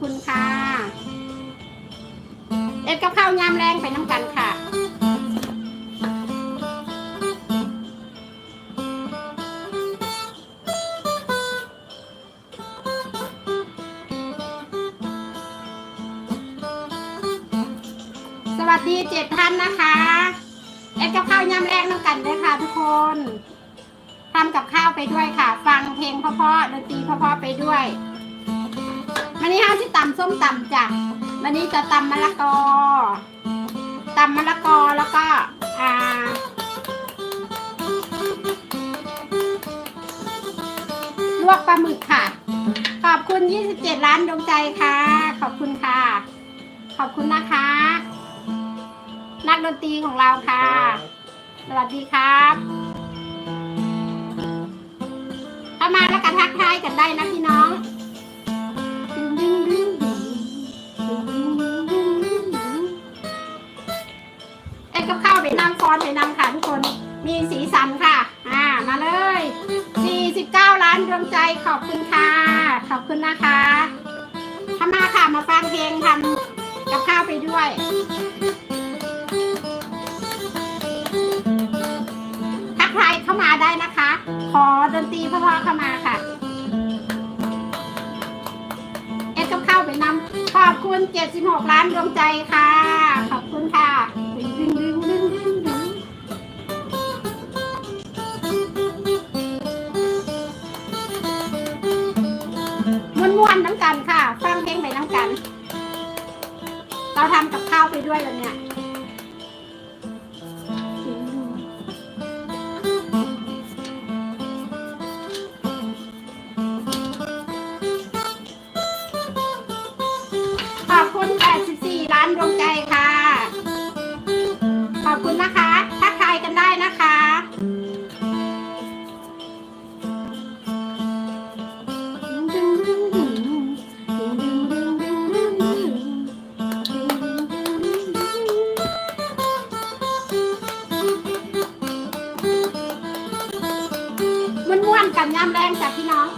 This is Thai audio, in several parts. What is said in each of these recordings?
คุณค่ะเอ็ดกับข้าวยำแรงไปน้ำกันค่ะสวัสดีเจ็ดท่านนะคะเอ็ดกับข้าวยำแรงน้ำกันด้วยค่ะทุกคนทำกับข้าวไปด้วยค่ะ ฟังเพลงเพราะๆดนตรีเพราะๆไปด้วยำส้มตำจ้ะวันนี้จะตำมะละกอตำมะละกอแล้วก็อ่าลวกปลาหมึกค่ะ ขอบคุณ 27 ล้านดวงใจค่ะ ขอบคุณค่ะ ขอบคุณนะคะ นักดนตรีของเราค่ะ สวัสดีครับถ้ามาแล้วก็ทักทายกันได้นะพี่น้อง ใจขอบคุณค่ะ ขอบคุณนะคะถ้ามาค่ะมาฟังเพลงทำกับข้าวไปด้วยทักทายเข้ามาได้นะคะ ขอดนตรีเพราะๆเข้ามาค่ะเอ็ดกับข้าวไปนำขอบคุณ 76 ล้านดวงใจค่ะ ขอบคุณค่ะดึงดึงดึงดึง กันค่ะ ฟังเพลงไปน้ำกัน เราทำกับข้าวไปด้วยแล้วเนี่ย กันยามแรงจากพี่น้อง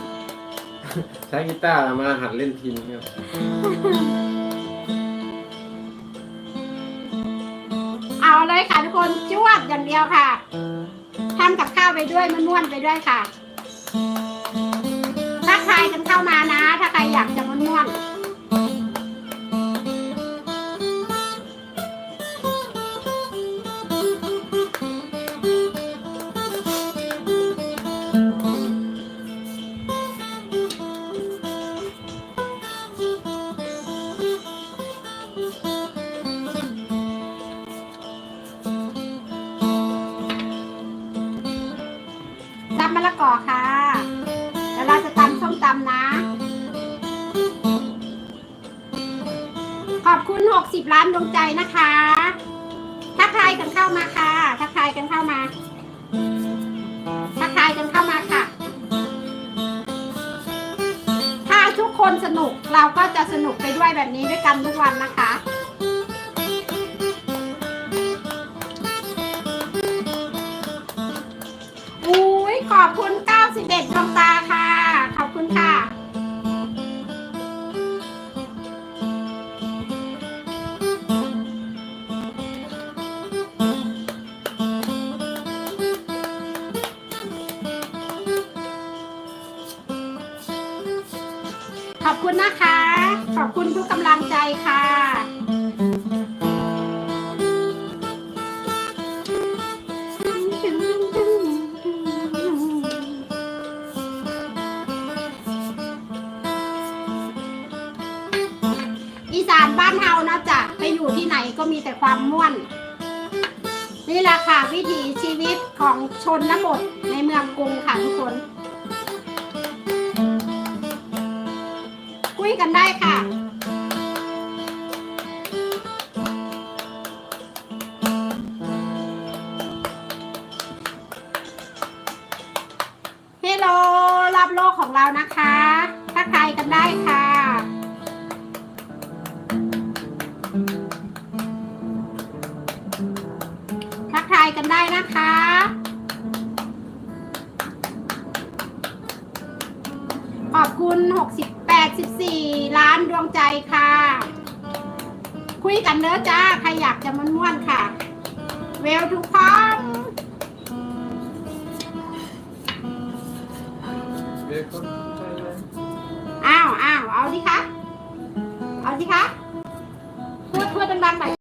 ใช้กีตาร์มาหัดเล่นพินครับเอาเลยค่ะทุกคนจวดอย่างเดียวค่ะทำกับข้าวไปด้วยมันม่วนๆไปด้วยค่ะ ถ้าใครกันเข้ามานะ ถ้าใครอยากจะมันม่วน ตำมะละกอค่ะ แล้วเราจะตำส้มตำนะ ขอบคุณ 60 ล้านดวงใจนะคะ ทักทายกันเข้ามาค่ะ ทักทายกันเข้ามา ทักทายกันเข้ามาค่ะ ถ้าทุกคนสนุกเราก็จะสนุกไปด้วยแบบนี้ด้วยกันทุกวันนะคะ ขอบคุณ 91ดวงตาค่ะ ขอบคุณค่ะ ขอบคุณนะคะ ขอบคุณทุกกำลังใจค่ะานบ้านเฮานะจ๊ะไปอยู่ที่ไหนก็มีแต่ความม่วน นี่แหละค่ะวิถีชีวิตของชนบทในเมืองกรุงค่ะทุกคน คุยกันได้ค่ะเฮลโลรอบโลกของเรานะคะทักทายกันได้ค่ะ กันได้นะคะ ขอบคุณ 68 14 ล้านดวงใจค่ะ คุยกันเด้อจ้า ใครอยากจะมั่วนค่ะ เวลทุกพร้อม อ้าวอ้าวเอาดิค่ะ